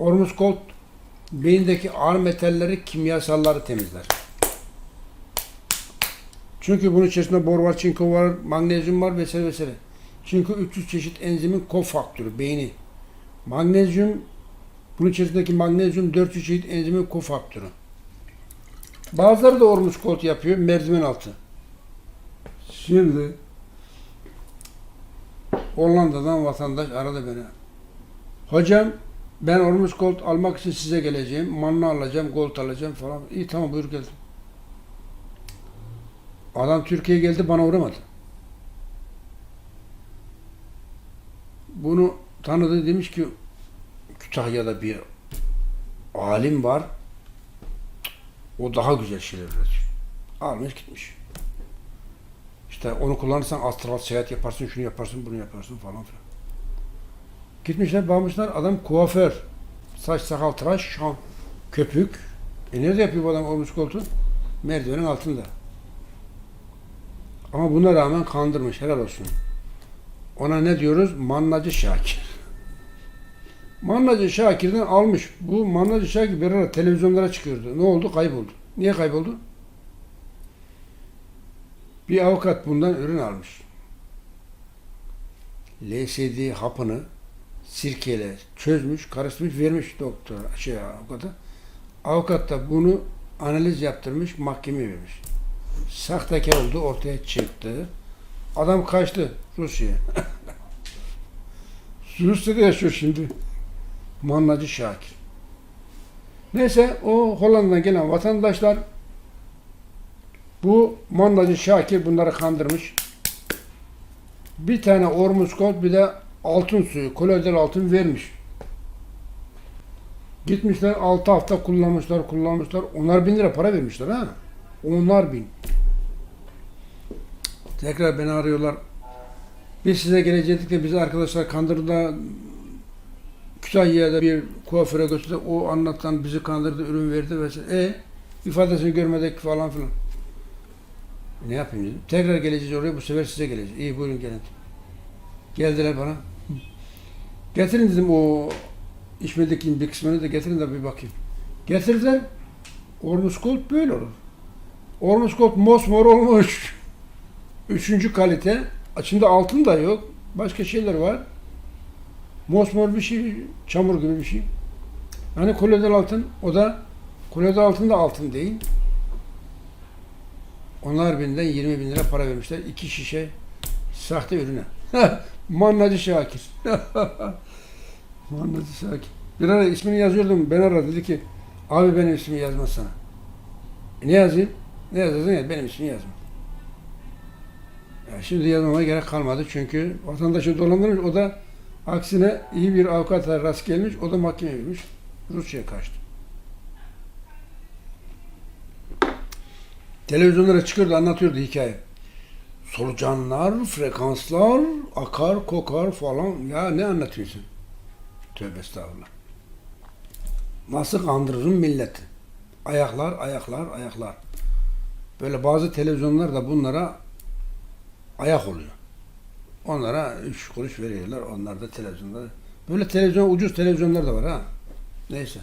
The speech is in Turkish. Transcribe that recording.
Ormus Gold beyindeki ağır metalleri, kimyasalları temizler. Çünkü bunun içerisinde bor var, çinko var, magnezyum var vesaire vesaire. Çinko 300 çeşit enzimin kofaktörü, beyni. Magnezyum, bunun içerisindeki magnezyum 400 çeşit enzimin kofaktörü. Bazıları da Ormus Gold yapıyor, merdiven altı. Şimdi Hollanda'dan vatandaş aradı beni. Hocam ben Ormus Gold almak için size geleceğim. Manna alacağım, gold alacağım falan. İyi tamam buyur geldim. Adam Türkiye'ye geldi bana uğramadı. Bunu tanıdı demiş ki Kütahya'da bir alim var. O daha güzel şeyler üretiyor. Almış gitmiş. İşte onu kullanırsan astral seyahat yaparsın, şunu yaparsın, bunu yaparsın falan filan. Gitmişler, bakmışlar adam kuaför. Saç, sakal, tıraş, şan, köpük. E nerede yapıyor bu adam olmuş koltuğu? Merdivenin altında. Ama buna rağmen kandırmış, helal olsun. Ona ne diyoruz? Mannacı Şakir. Mannacı Şakir'den almış. Bu Mannacı Şakir bir ara televizyonlara çıkıyordu. Ne oldu? Kayboldu. Niye kayboldu? Bir avukat bundan ürün almış. LSD hapını sirkeyle çözmüş, karıştırmış, vermiş doktor şey avukata. Avukat da bunu analiz yaptırmış, mahkemeye vermiş. Sahtekar oldu, ortaya çıktı. Adam kaçtı Rusya'ya. Rusya'da yaşıyor şimdi. Mannacı Şakir. Neyse o Hollanda'dan gelen vatandaşlar bu Mandacı Şakir bunları kandırmış. Bir tane Ormus Gold bir de altın suyu, kolojel altın vermiş. Gitmişler 6 hafta kullanmışlar, kullanmışlar. Onlar bin lira para vermişler ha. Onlar bin. Tekrar beni arıyorlar. Biz size gelecektik de bizi arkadaşlar kandırdı. Kütahya'da bir kuaföre götürdü. O anlatan bizi kandırdı, ürün verdi vesaire. E ifadesini görmedik falan filan. Ne yapayım dedim. Tekrar geleceğiz oraya. Bu sefer size geleceğiz. İyi buyurun gelin. Geldiler bana. Getirin dedim o içmediğim bir kısmını da getirin de bir bakayım. Getirdiler. Ormus Gold böyle olur. Ormus Gold mosmor olmuş. Üçüncü kalite. İçinde altın da yok. Başka şeyler var. Mosmor bir şey, çamur gibi bir şey. Hani kolodal altın, o da kolodal altın da altın değil. Onlar binden 20 bin lira para vermişler. iki şişe sahte ürüne. Mannacı Şakir. Mannacı Şakir. Bir ara ismini yazıyordum. Ben aradı dedi ki abi benim ismimi yazmazsana. E ne yazayım? Ne yazacaksın ya benim ismimi yazma. Ya şimdi yazmama gerek kalmadı çünkü vatandaşı dolandırmış. O da aksine iyi bir avukata rast gelmiş. O da mahkemeye vermiş. Rusya'ya kaçtı. Televizyonlara çıkıyordu anlatıyordu hikaye. Solucanlar, frekanslar, akar, kokar falan. Ya ne anlatıyorsun? Tövbe estağfurullah. Nasıl kandırırım milleti? Ayaklar, ayaklar, ayaklar. Böyle bazı televizyonlar da bunlara ayak oluyor. Onlara üç kuruş veriyorlar. Onlar da televizyonda. Böyle televizyon, ucuz televizyonlar da var ha. Neyse.